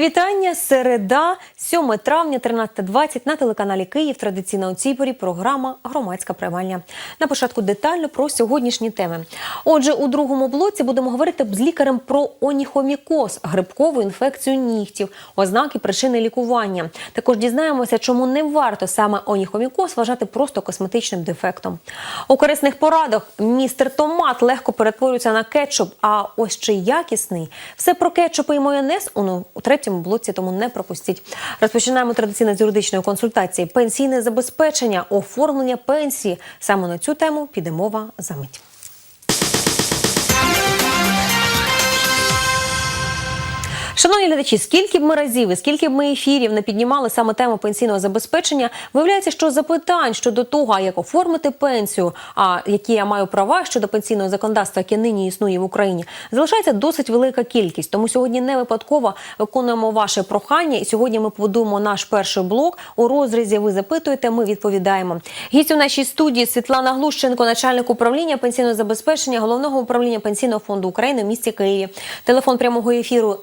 Вітання. Середа, 7 травня, 13.20 на телеканалі Київ. Традиційна у цій порі програма Громадська приймальня. На початку детально про сьогоднішні теми. Отже, у другому блоці будемо говорити з лікарем про оніхомікоз, грибкову інфекцію нігтів, ознаки причини лікування. Також дізнаємося, чому не варто саме оніхомікоз вважати просто косметичним дефектом. У корисних порадах містер Томат легко перетворюється на кетчуп, а ось чи якісний. Все про кетчупи і майонез у, третьому блоці, тому не пропустіть. Розпочинаємо традиційно з юридичної консультації. Пенсійне забезпечення, оформлення пенсії. Саме на цю тему піде мова за мить. Шановні глядачі, скільки б ми разів і скільки б ми ефірів не піднімали саме тему пенсійного забезпечення, виявляється, що запитань щодо того, як оформити пенсію, а які я маю права щодо пенсійного законодавства, яке нині існує в Україні, залишається досить велика кількість. Тому сьогодні не випадково виконуємо ваше прохання. І сьогодні ми побудуємо наш перший блок. У розрізі ви запитуєте, ми відповідаємо. Гість у нашій студії Світлана Глущенко, начальник управління пенсійного забезпечення головного управління пенсійного фонду України в місті Києві. Телефон прямого ефіру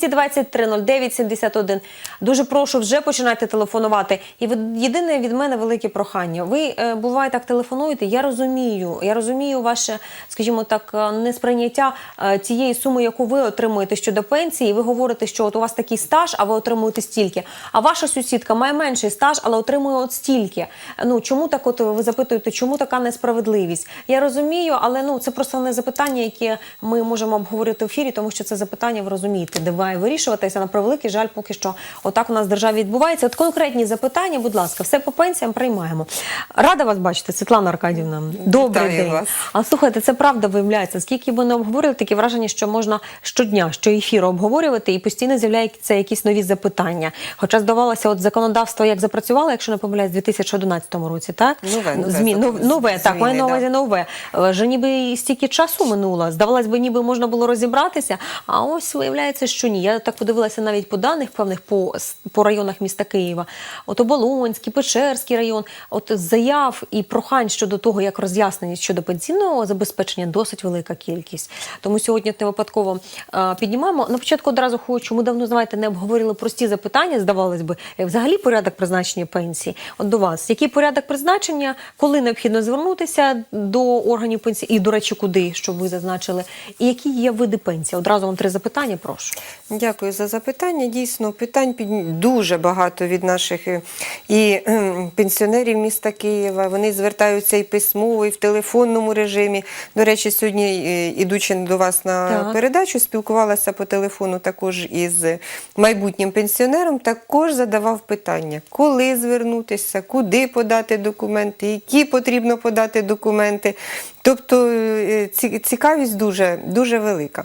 223 09 71. Дуже прошу вже починайте телефонувати. І ви- єдине від мене велике прохання. Ви е, буває так телефонуєте. Я розумію. Я розумію ваше, скажімо так, е, несприйняття е, цієї суми, яку ви отримуєте щодо пенсії. Ви говорите, що от у вас такий стаж, а ви отримуєте стільки. А ваша сусідка має менший стаж, але отримує от стільки. Ну чому так? От ви запитуєте, чому така несправедливість? Я розумію, але ну це просто не запитання, яке ми можемо обговорити в ефірі, тому що це запитання, ви розумієте, де має вирішуватися. На превеликий жаль, поки що отак у нас в державі відбувається. От конкретні запитання, будь ласка, все по пенсіям приймаємо. Рада вас бачити, Світлана Аркадівна. Добрий Вітаю день. вас. А слухайте, це правда виявляється. Скільки би не обговорили, таке враження, що можна щодня, що ефіру обговорювати, і постійно з'являються якісь нові запитання. Хоча здавалося, от законодавство як запрацювало, якщо не помиляюсь, в 2011 році, так? Нове, нове Змі... закон- нов- нове, так, маю на увазі нове. Е, Вже ніби стільки часу минуло. Здавалось би, ніби можна було розібратися. А ось виявляється, що ні. Я так подивилася навіть по даних певних по, по районах міста Києва. От Оболонський, Печерський район, от заяв і прохань щодо того, як роз'яснення щодо пенсійного забезпечення, досить велика кількість. Тому сьогодні не випадково е, піднімаємо. На початку одразу хочу, ми давно знаєте, не обговорили прості запитання, здавалось би, Е, взагалі порядок призначення пенсії. От до вас, який порядок призначення, коли необхідно звернутися до органів пенсії, і до речі, куди, щоб ви зазначили, і які є види пенсії? Одразу вам три запитання, прошу. Дякую за запитання. Дійсно, питань під... дуже багато від наших е, і пенсіонерів міста Києва. Вони звертаються і письмово, і в телефонному режимі. До речі, сьогодні, е, ідучи до вас на Так. передачу, спілкувалася по телефону також із майбутнім пенсіонером. Також задавав питання, коли звернутися, куди подати документи, які потрібно подати документи. Тобто е, ці- цікавість дуже, дуже велика.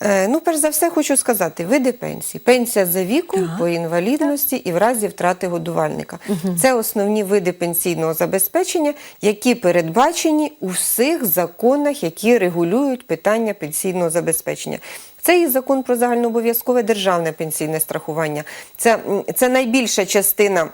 Е, Ну, перш за все, хочу сказати: види пенсії. Пенсія за віком, Так. по інвалідності і в разі втрати годувальника. Це основні види пенсійного забезпечення, які передбачені у всіх законах, які регулюють питання пенсійного забезпечення. Це і закон про загальнообов'язкове державне пенсійне страхування. Це, це найбільша частина.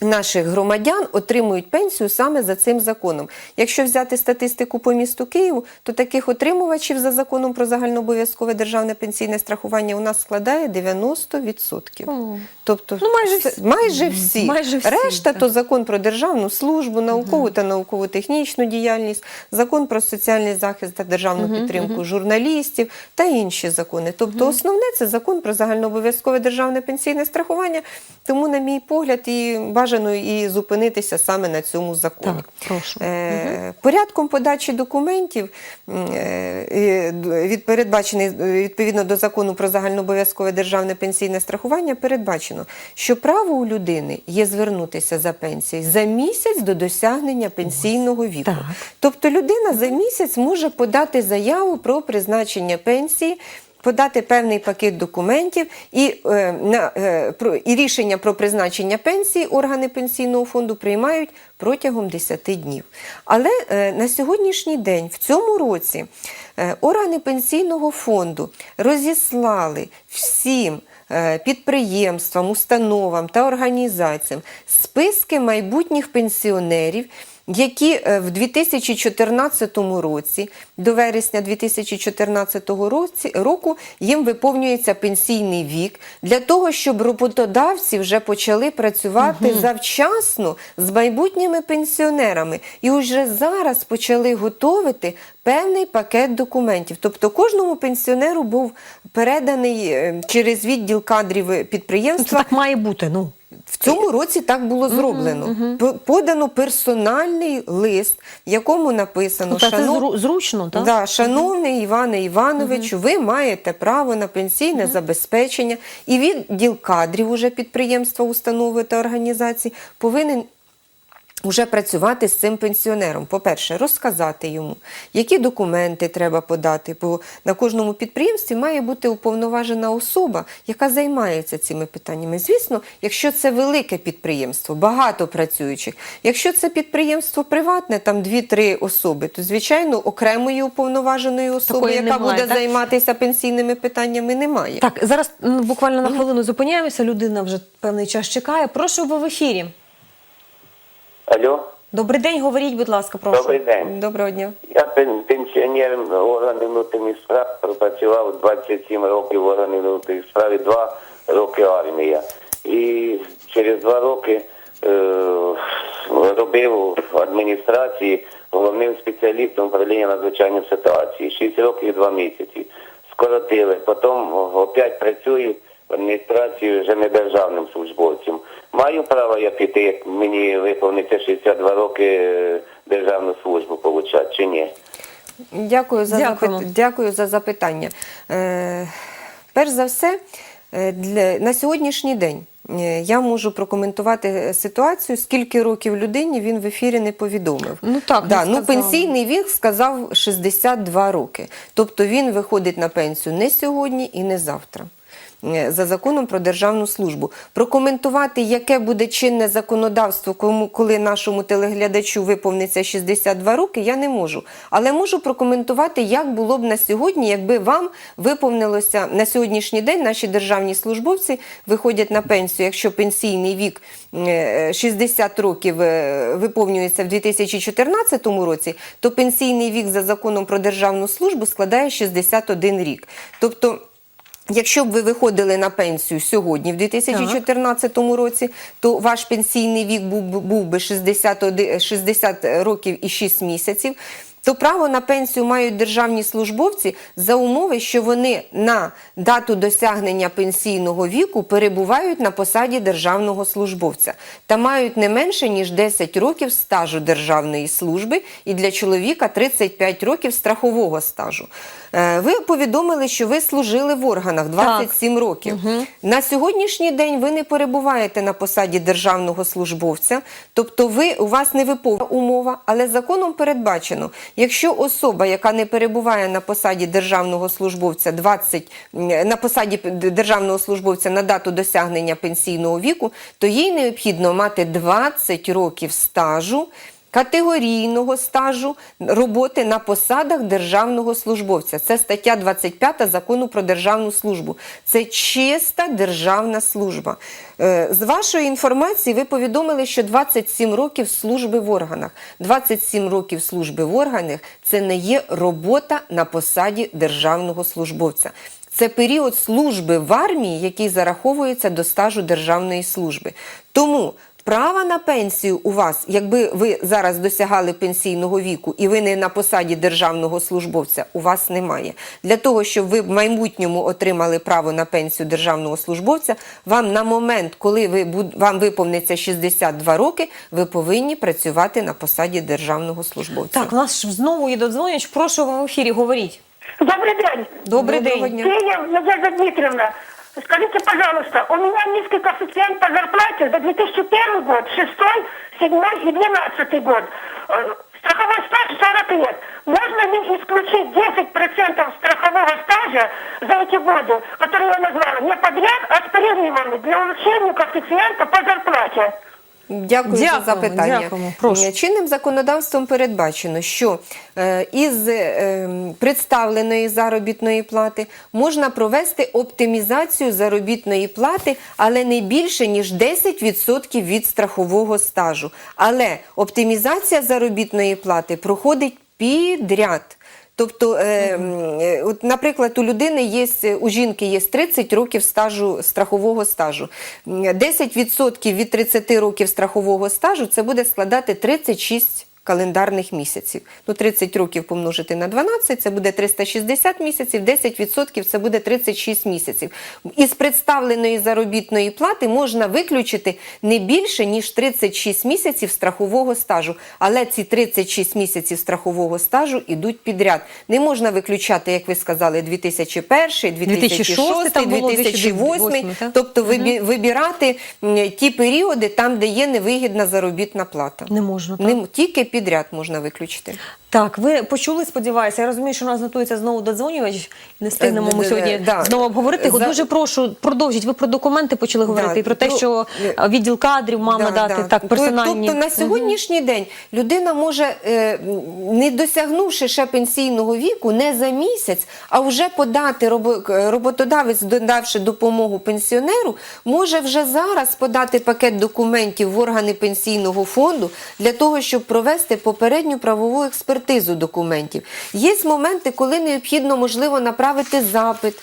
Наших громадян отримують пенсію саме за цим законом. Якщо взяти статистику по місту Києву, то таких отримувачів за законом про загальнообов'язкове державне пенсійне страхування у нас складає 90%. О. Тобто Ну, майже всі. майже всі. Майже всі, Решта так. то закон про державну службу, наукову та науково-технічну діяльність, закон про соціальний захист та державну підтримку журналістів та інші закони. Тобто основне це закон про загальнообов'язкове державне пенсійне страхування. Тому, на мій погляд, і бажано і зупинитися саме на цьому законі. Так, прошу. Е, Порядком подачі документів, е, від передбачений відповідно до закону про загальнообов'язкове державне пенсійне страхування, передбачено, що право у людини є звернутися за пенсією за місяць до досягнення пенсійного віку. Так. Тобто людина за місяць може подати заяву про призначення пенсії. Подати певний пакет документів і, е, на, е, про, і рішення про призначення пенсії органи пенсійного фонду приймають протягом 10 днів. Але е, на сьогоднішній день, в цьому році, е, органи пенсійного фонду розіслали всім е, підприємствам, установам та організаціям списки майбутніх пенсіонерів які е, в 2014 році, до вересня 2014 році, року, їм виповнюється пенсійний вік для того, щоб роботодавці вже почали працювати завчасно з майбутніми пенсіонерами. І вже зараз почали готовити певний пакет документів. Тобто кожному пенсіонеру був переданий е, через відділ кадрів Це підприємства так має бути. Ну в цьому році так було зроблено. П- Подано персональний лист, в якому написано, Тобто це «Шанов- зру- зручно, так? Да, шановний Іване Івановичу, ви маєте право на пенсійне забезпечення, і відділ кадрів уже підприємства, установи та організацій повинен Уже працювати з цим пенсіонером. По-перше, розказати йому, які документи треба подати. Бо на кожному підприємстві має бути уповноважена особа, яка займається цими питаннями. Звісно, якщо це велике підприємство, багато працюючих. Якщо це підприємство приватне, там 2-3 особи, то звичайно окремої уповноваженої особи, Такої яка немає, буде так? займатися пенсійними питаннями, немає. Так, зараз буквально на хвилину зупиняємося. Людина вже певний час чекає. Прошу ви в ефірі. Алло, Добрий день, говоріть, будь ласка, прошу. добрий день. Доброго дня. Я пен- пенсіонер органів внутрішніх справ, пропрацював 27 років в органів внутрішніх справ і 2 роки армія. І через 2 роки е, робив в адміністрації головним спеціалістом управління надзвичайних ситуацій. 6 років і 2 місяці. Скоротили. Потім опять працюю в адміністрації вже не державним службовцем. Маю право я піти, як мені виповниться 62 роки е, державну службу получати чи ні? Дякую за, Дякуємо. запит... Дякую за запитання. Е, перш за все, е, для... на сьогоднішній день е, я можу прокоментувати ситуацію, скільки років людині він в ефірі не повідомив. Ну так, да, не ну, пенсійний вік сказав 62 роки. Тобто він виходить на пенсію не сьогодні і не завтра. Е, За законом про державну службу прокоментувати, яке буде чинне законодавство, кому коли нашому телеглядачу виповниться 62 роки, я не можу. Але можу прокоментувати, як було б на сьогодні, якби вам виповнилося на сьогоднішній день. Наші державні службовці виходять на пенсію, якщо пенсійний вік е, 60 років е, виповнюється в 2014 році, то пенсійний вік за законом про державну службу складає 61 рік. Тобто. Якщо б ви виходили на пенсію сьогодні, в 2014 році, то ваш пенсійний вік був, був би 61, 60 років і 6 місяців. То право на пенсію мають державні службовці за умови, що вони на дату досягнення пенсійного віку перебувають на посаді державного службовця та мають не менше ніж 10 років стажу державної служби і для чоловіка 35 років страхового стажу. Е, Ви повідомили, що ви служили в органах 27 років. На сьогоднішній день ви не перебуваєте на посаді державного службовця, тобто ви у вас не виповнена умова, але законом передбачено, якщо особа, яка не перебуває на посаді державного службовця 20, на посаді державного службовця на дату досягнення пенсійного віку, то їй необхідно мати 20 років стажу категорійного стажу роботи на посадах державного службовця. Це стаття 25 закону про державну службу. Це чиста державна служба. Е, З вашої інформації ви повідомили, що 27 років служби в органах. 27 років служби в органах це не є робота на посаді державного службовця. Це період служби в армії, який зараховується до стажу державної служби. Тому Права на пенсію у вас, якби ви зараз досягали пенсійного віку і ви не на посаді державного службовця, у вас немає. Для того, щоб ви в майбутньому отримали право на пенсію державного службовця, вам на момент, коли ви вам виповниться 62 роки, ви повинні працювати на посаді державного службовця. Так, у нас ж знову є додзвонювач. Прошу в ефірі, говоріть. Добрый день. Добрий Доброго день. дня. Киев Надежда Дмитриевна. Скажите, пожалуйста, у меня низкий коэффициент по зарплате за 2001 год, 6, 7 и 12 год. Э, Страховой стаж 40 лет. Можно ли исключить 10% страхового стажа за эти годы, которые я назвала, не подряд, а с перерывами для улучшения коэффициента по зарплате? Дякую, за запитання. дякуємо. Прошу. Е, Чинним законодавством передбачено, що е, із е, представленої заробітної плати можна провести оптимізацію заробітної плати, але не більше ніж 10% від страхового стажу. Але оптимізація заробітної плати проходить підряд. Тобто, е, е, от, наприклад, у людини є у жінки є 30 років стажу страхового стажу. М, 10% від 30 років страхового стажу це буде складати 36 календарних місяців. Ну, 30 років помножити на 12, це буде 360 місяців, 10% це буде 36 місяців. Із представленої заробітної плати можна виключити не більше, ніж 36 місяців страхового стажу. Але ці 36 місяців страхового стажу йдуть підряд. Не можна виключати, як ви сказали, 2001, 2006, 2006, там було 2008, 2008, тобто вибирати ті періоди, там, де є невигідна заробітна плата. Не можна, так? Не тільки підряд можна виключити. Так, ви почули, сподіваюся. Я розумію, що у нас готується знову додзвонювач. Не встигнемо ми Е, сьогодні е, да. знову обговорити. За- Дуже прошу, продовжіть. Ви про документи почали говорити Да, і про те, що е, відділ кадрів мав Да, надати да. так персональні. Тобто на сьогоднішній день людина може, не досягнувши ще пенсійного віку, не за місяць, а вже подати роботодавець, додавши допомогу пенсіонеру, може вже зараз подати пакет документів в органи пенсійного фонду для того, щоб провести попередню правову експертизу документів. Є моменти, коли необхідно можливо направити запит.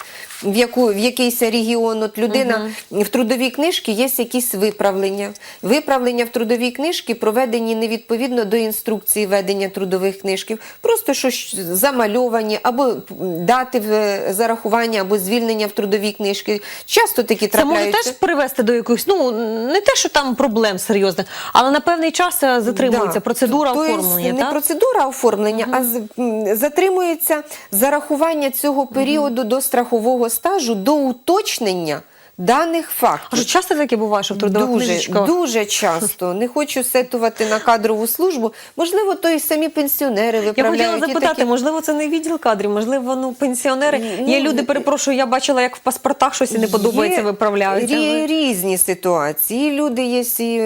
В, яку, в якийсь регіон от людина в трудовій книжці є якісь виправлення. Виправлення в трудовій книжці проведені невідповідно до інструкції ведення трудових книжків, просто щось замальовані, або дати в зарахування, або звільнення в трудовій книжці. Часто такі Це може теж привести до якихось, ну не те, що там проблем серйозних, але на певний час е, затримується Да. процедура Тобто оформлення. Не так? процедура оформлення, а з- м, затримується зарахування цього періоду до страхового стажу до уточнення даних фактів. що часто таке буває, що в трудова Дуже, книжечка? дуже часто. Не хочу сетувати на кадрову службу. Можливо, то і самі пенсіонери виправляють. Я хотіла запитати, такі- можливо, це не відділ кадрів, можливо, ну пенсіонери. Ну, Є люди, перепрошую, я бачила, як в паспортах щось не подобається, Є виправляють. а ви- різні ситуації. Люди є і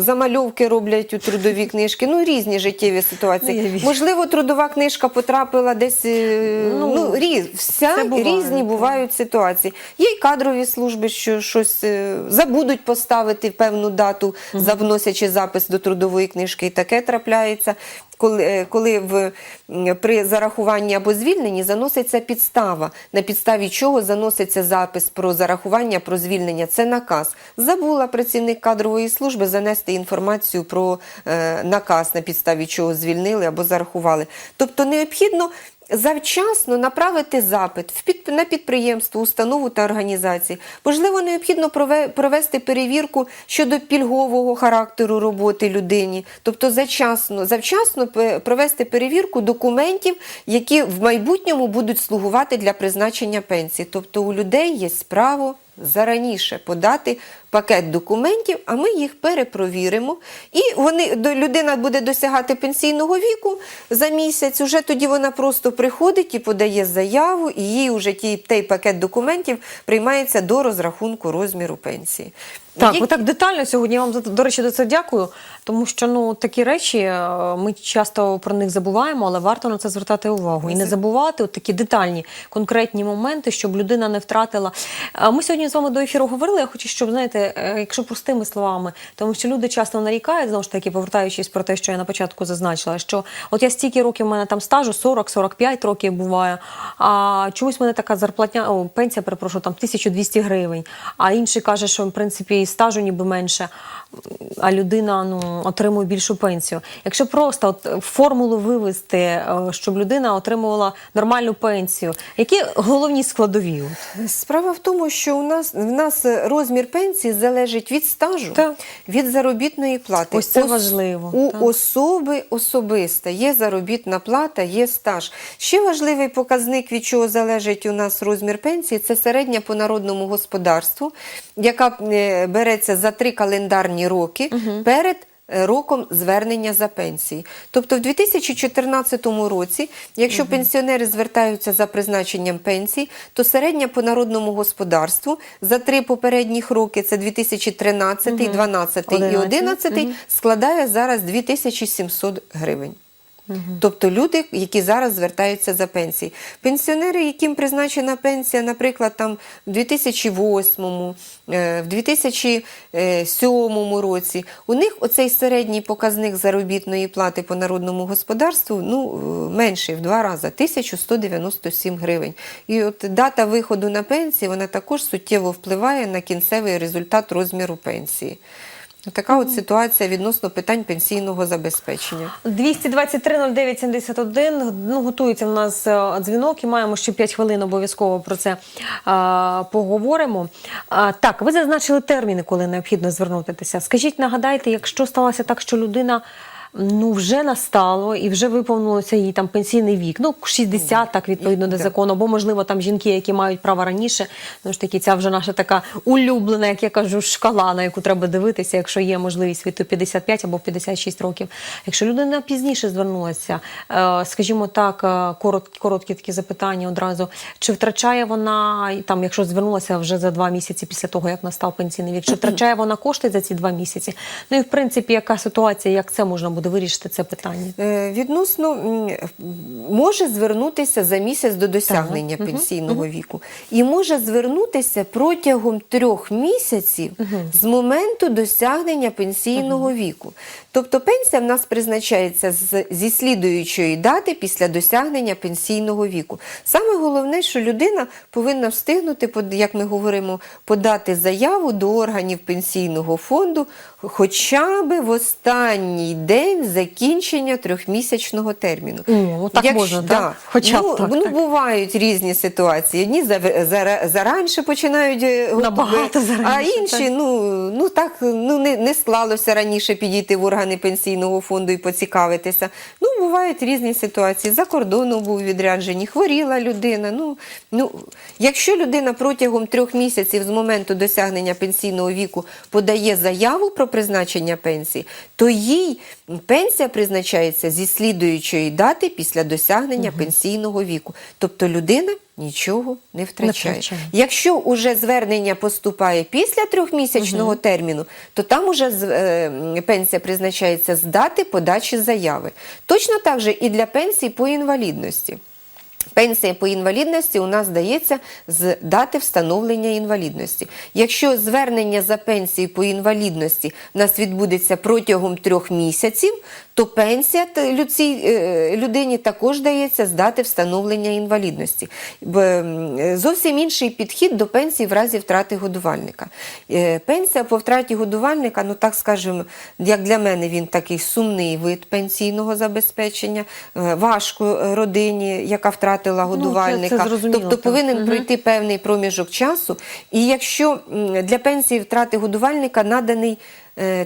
замальовки роблять у трудові книжки. Ну різні життєві Ну, ситуації. я. Можливо, трудова книжка потрапила десь. е, Ну, Ну, різ, вся буває, різні так. бувають ситуації. Є й кадрові служби, що щось е, забудуть поставити певну дату, завносячи запис до трудової книжки, і таке трапляється. Коли, е, коли в, при зарахуванні або звільненні заноситься підстава, на підставі чого заноситься запис про зарахування, про звільнення. Це наказ. Забула працівник кадрової служби занести інформацію про е, наказ, на підставі чого звільнили або зарахували. Тобто необхідно завчасно направити запит в під, на підприємство, установу та організації. Можливо, необхідно прове- провести перевірку щодо пільгового характеру роботи людині, тобто завчасно, завчасно провести перевірку документів, які в майбутньому будуть слугувати для призначення пенсії. Тобто у людей є право зараніше подати пакет документів, а ми їх перепровіримо. І вони людина буде досягати пенсійного віку за місяць. Уже тоді вона просто приходить і подає заяву, і їй вже ті, той пакет документів приймається до розрахунку розміру пенсії. Так, ви так детально сьогодні. Я вам за до речі за це дякую. Тому що ну такі речі е, ми часто про них забуваємо, але варто на це звертати увагу і не забувати от такі детальні конкретні моменти, щоб людина не втратила. Ми сьогодні з вами до ефіру говорили. Я хочу, щоб знаєте, е, якщо простими словами, тому що люди часто нарікають знову ж таки, повертаючись про те, що я на початку зазначила, що от я стільки років в мене там стажу, 40-45 років буває. А чомусь в мене така зарплатня, о, пенсія, перепрошую, там 1200 гривень. А інший каже, що в принципі стажу ніби менше, а людина ну отримує більшу пенсію. Якщо просто от формулу вивести, е, щоб людина отримувала нормальну пенсію, які головні складові? Справа в тому, що у нас в нас розмір пенсії залежить від стажу, Так. від заробітної плати. Ось це Ос- важливо, У так. особи особиста є заробітна плата, є стаж. Ще важливий показник, від чого залежить у нас розмір пенсії, це середня по народному господарству, яка е, береться за три календарні роки перед е, роком звернення за пенсії. Тобто в 2014 році, якщо пенсіонери звертаються за призначенням пенсії, то середня по народному господарству за три попередніх роки, це 2013, 2012 і 11. 2011, складає зараз 2700 гривень. Тобто люди, які зараз звертаються за пенсії. Пенсіонери, яким призначена пенсія, наприклад, там в 2008, е, в 2007 році, у них оцей середній показник заробітної плати по народному господарству ну, е, менший в два рази 1197 гривень. І от дата виходу на пенсію вона також суттєво впливає на кінцевий результат розміру пенсії. Така от ситуація відносно питань пенсійного забезпечення. 223-09-71. Ну, готується в нас е, дзвінок і маємо ще 5 хвилин обов'язково про це а, поговоримо. А, так, ви зазначили терміни, коли необхідно звернутися. Скажіть, нагадайте, якщо сталося так, що людина. Ну, вже настало і вже виповнилося їй там пенсійний вік. Ну, 60, так відповідно до закону. Або, можливо, там жінки, які мають право раніше. Ну ж таки, ця вже наша така улюблена, як я кажу, шкала, на яку треба дивитися, якщо є можливість від 55 або 56 років. Якщо людина пізніше звернулася, е, скажімо так, е, короткі, короткі такі запитання одразу. Чи втрачає вона там, якщо звернулася вже за два місяці після того, як настав пенсійний вік, чи втрачає вона кошти за ці два місяці? Ну і в принципі, яка ситуація, як це можна буде вирішити це питання? Е, Відносно може звернутися за місяць до досягнення пенсійного віку, і може звернутися протягом трьох місяців з моменту досягнення пенсійного віку. Тобто пенсія в нас призначається з, зі слідуючої дати після досягнення пенсійного віку. Саме головне, що людина повинна встигнути, як ми говоримо, подати заяву до органів пенсійного фонду хоча б в останній день закінчення трьохмісячного терміну. О, так можна, так? Хоча б ну, так, ну, так. бувають різні ситуації. Одні за, за, заранше починають е, готувати, а інші так. ну, ну так ну, не, не склалося раніше підійти в органи пенсійного фонду і поцікавитися. Ну, бувають різні ситуації. За кордоном був відряджені, хворіла людина. Ну, ну, якщо людина протягом трьох місяців з моменту досягнення пенсійного віку подає заяву про призначення пенсії, то їй пенсія призначається зі слідуючої дати після досягнення пенсійного віку. Тобто людина нічого не втрачає. втрачає. Якщо уже звернення поступає після трьохмісячного терміну, то там уже е, пенсія призначається з дати подачі заяви. Точно так же і для пенсії по інвалідності. Пенсія по інвалідності у нас дається з дати встановлення інвалідності. Якщо звернення за пенсією по інвалідності в нас відбудеться протягом трьох місяців, то пенсія е, людині також дається з дати встановлення інвалідності. Зовсім інший підхід до пенсії в разі втрати годувальника. Е, Пенсія по втраті годувальника, ну так скажемо, як для мене він такий сумний вид пенсійного забезпечення, е, важко родині, яка втратила Ну, це- годувальника. це зрозуміло, тобто повинен так. пройти певний проміжок часу. І якщо для пенсії втрати годувальника наданий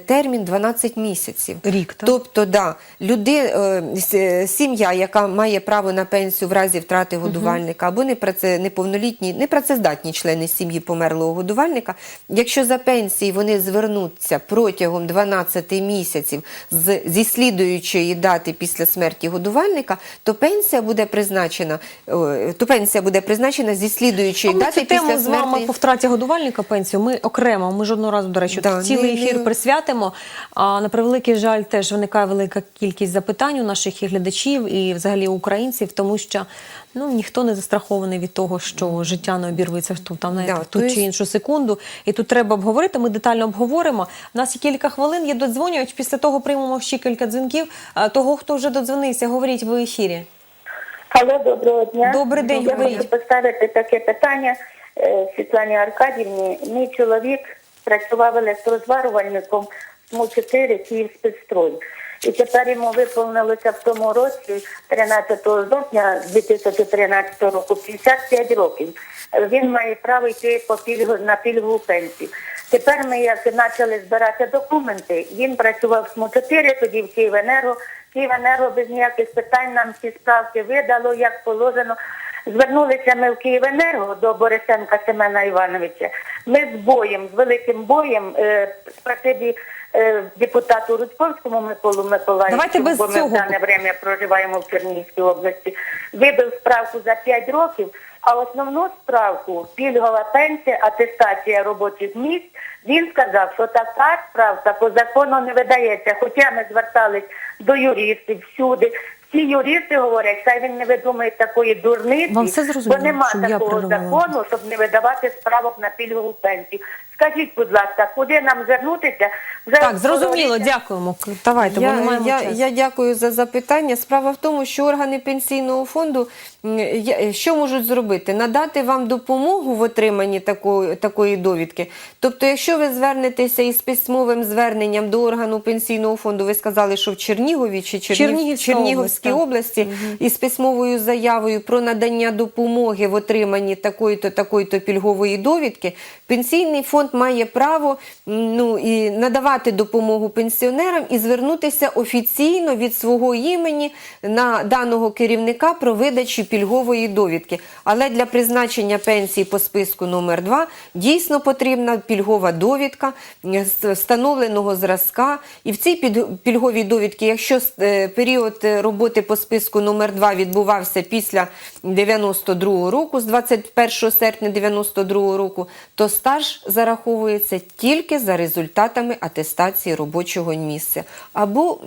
термін 12 місяців. Рік, так? Тобто, да, люди, е, е, сім'я, яка має право на пенсію в разі втрати годувальника, або неповнолітні, непрацездатні члени сім'ї померлого годувальника, якщо за пенсії вони звернуться протягом 12 місяців з, зі слідуючої дати після смерті годувальника, то пенсія буде призначена, е, то пенсія буде призначена зі слідуючої А ми дати цю тему після з вами по втраті годувальника пенсію. Ми окремо, ми жодного разу, до речі, Да, цілий ефір присвятимо. А на превеликий жаль, теж виникає велика кількість запитань у наших і глядачів і взагалі українців, тому що ну ніхто не застрахований від того, що життя не обірветься в там знаєте, Да, ту чи іншу секунду. І тут треба обговорити. Ми детально обговоримо. У нас є кілька хвилин. Є додзвонювач. Після того приймемо ще кілька дзвінків. Того, хто вже додзвонився, говоріть в ефірі. Алло, доброго дня. Добрий день, Я хочу поставити таке питання е, Світлані Аркадівні. Мій чоловік працював електрозварювальником СМУ-4 Київспецстрой. І тепер йому виповнилося в тому році, 13 жовтня 2013 року, 55 років. Він має право йти по пільгу, на пільгову пенсію. Тепер ми як почали збирати документи. Він працював в СМУ-4, тоді в Київенерго. Київенерго без ніяких питань нам ці справки видало, як положено. Звернулися ми в Київенерго до Борисенка Семена Івановича. Ми з боєм, з великим боєм, е, спасибі е, депутату Рудьковському Миколу Миколаївичу, без бо ми цього. в дане время проживаємо в Чернігівській області, вибив справку за 5 років, а основну справку, пільгова пенсія, атестація робочих місць, він сказав, що така справка по закону не видається. Хоча ми звертались до юристів всюди. Всі юристи говорять, хай він не видумає такої дурниці, Вам все зрозуміло, бо нема щоб я такого закону, щоб не видавати справок на пільгову пенсію. Скажіть, будь ласка, куди нам звернутися? Вже Так, зрозуміло, дякуємо. Давайте, бо Я, не маємо я, часу. я дякую за запитання. Справа в тому, що органи пенсійного фонду м, я- що можуть зробити? Надати вам допомогу в отриманні такої, такої довідки. Тобто, якщо ви звернетеся із письмовим зверненням до органу пенсійного фонду, ви сказали, що в Чернігові чи Чернів... Чернігівська Чернігівській область, так. області із письмовою заявою про надання допомоги в отриманні такої-то такої-то пільгової довідки, пенсійний фонд має право ну і надавати допомогу пенсіонерам і звернутися офіційно від свого імені на даного керівника про видачу пільгової довідки. Але для призначення пенсії по списку номер 2 дійсно потрібна пільгова довідка встановленого зразка. І в цій пільговій довідці, якщо е, період роботи по списку номер 2 відбувався після 92 року, з 21 серпня 92 року, то стаж зараховується тільки за результатами атестації робочого місця. Або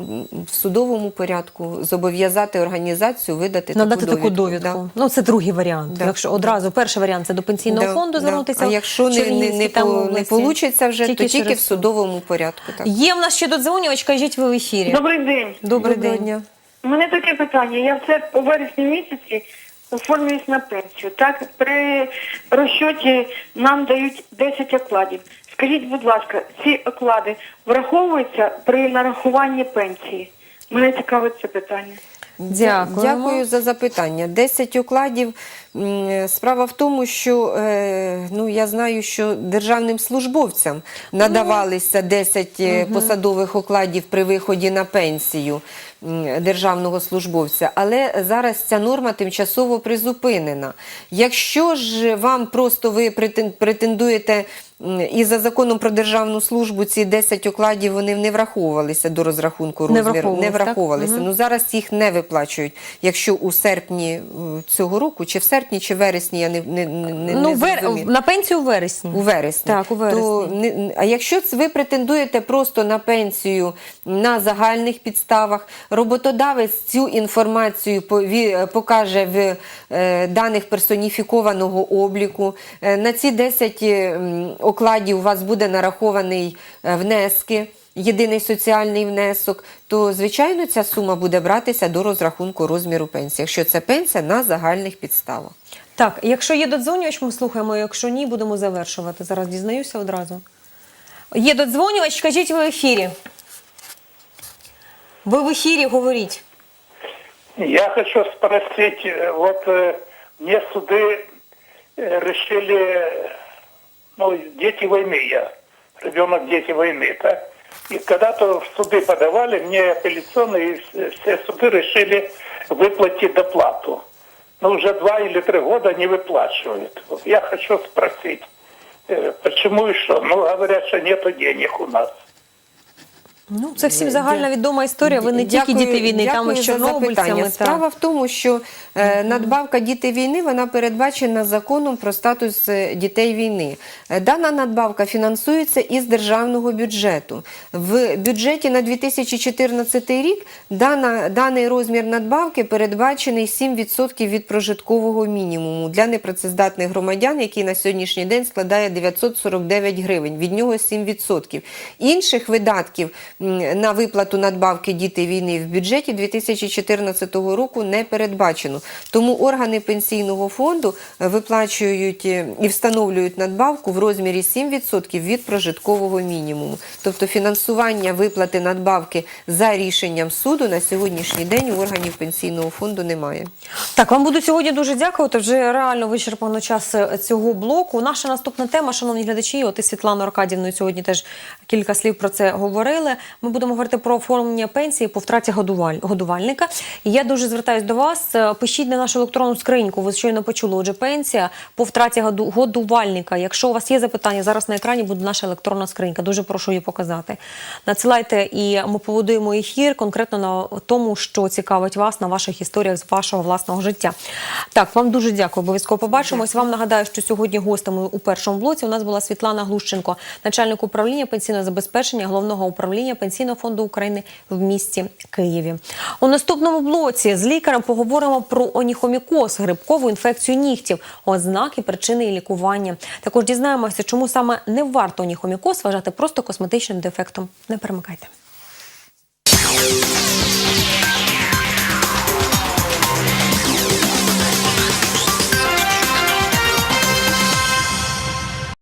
в судовому порядку зобов'язати організацію видати Надати таку довідку. довідку. Да. Ну, це другий варіант. Да. Якщо одразу перший варіант це до пенсійного Да, фонду да. звернутися. А якщо не, не, не, там по- не получиться вже, то тільки через в судовому порядку. Так. Є в нас ще додзвонювач, кажіть ви в ефірі. Добрий день. Добрий Доброго день. дня. У мене таке питання. Я все у вересні місяці оформлююсь на пенсію. Так, при розчоті нам дають 10 окладів. Скажіть, будь ласка, ці оклади враховуються при нарахуванні пенсії? Мене цікавить це питання. Дякуємо. Дякую за запитання. 10 окладів. М, Справа в тому, що е, ну, я знаю, що державним службовцям надавалися 10 е, посадових окладів при виході на пенсію державного службовця, але зараз ця норма тимчасово призупинена. Якщо ж вам просто ви претен- претендуєте і за законом про державну службу ці 10 окладів вони не враховувалися до розрахунку Не розміру, не враховувалися. Мгм. Ну зараз їх не виплачують. Якщо у серпні е, цього року, чи в серпні, чи в вересні, я не, не, не, не Ну, вер... на пенсію у вересні. У вересні. Так, у вересні. То, не- а якщо ви претендуєте просто на пенсію на загальних підставах, роботодавець цю інформацію покаже в е, даних персоніфікованого обліку. Е, на ці 10 е, м, окладів у вас буде нарахований е, внески. Єдиний соціальний внесок, то звичайно ця сума буде братися до розрахунку розміру пенсії, якщо це пенсія на загальних підставах. Так, якщо є додзвонювач, ми слухаємо. Якщо ні, будемо завершувати. Зараз дізнаюся одразу. Є додзвонювач, кажіть ви в ефірі. Ви в ефірі говоріть. Я хочу спросить, э, вот э, мне суды э, решили, ну, дети войны я, ребенок дети войны, так? И когда-то в суды подавали, мне апелляционные, и все суды решили выплатить доплату. Но уже два или три года не выплачивают. Вот я хочу спросить, э, почему и что? Ну, говорят, что нету денег у нас. Ну, це всім загальна відома історія. Ви не тільки Дякую- діти війни, там дякую і з чорнобильцями. так. Справа в тому, що е, надбавка діти війни вона передбачена законом про статус е, дітей війни. Е, Дана надбавка фінансується із державного бюджету. В бюджеті на 2014 рік дана, даний розмір надбавки передбачений 7% від прожиткового мінімуму для непрацездатних громадян, який на сьогоднішній день складає 949 гривень. Від нього 7%. Інших видатків на виплату надбавки діти війни в бюджеті 2014 року не передбачено. Тому органи пенсійного фонду е, виплачують е, і встановлюють надбавку в розмірі 7% від прожиткового мінімуму. Тобто фінансування виплати надбавки за рішенням суду на сьогоднішній день у органів пенсійного фонду немає. Так, вам буду сьогодні дуже дякувати. Вже реально вичерпано час е, цього блоку. Наша наступна тема, шановні глядачі, от і Світлана Аркадівною сьогодні теж кілька слів про це говорили. Ми будемо говорити про оформлення пенсії по втраті годуваль- годувальника. І я дуже звертаюсь до вас. е, Пишіть на нашу електронну скриньку. Ви щойно почули. Отже, пенсія по втраті году- годувальника. Якщо у вас є запитання, зараз на екрані буде наша електронна скринька. Дуже прошу її показати. Надсилайте, і ми поводуємо ефір конкретно на тому, що цікавить вас на ваших історіях з вашого власного життя. Так, вам дуже дякую. Обов'язково побачимось. Вам нагадаю, що сьогодні гостями у першому блоці у нас була Світлана Глущенко, начальник управління пенсійного забезпечення головного управління пенсійного фонду України в місті Києві. У наступному блоці з лікарем поговоримо про оніхомікоз, грибкову інфекцію нігтів, ознаки, причини і лікування. Також дізнаємося, чому саме не варто оніхомікоз вважати просто косметичним дефектом. Не перемикайте.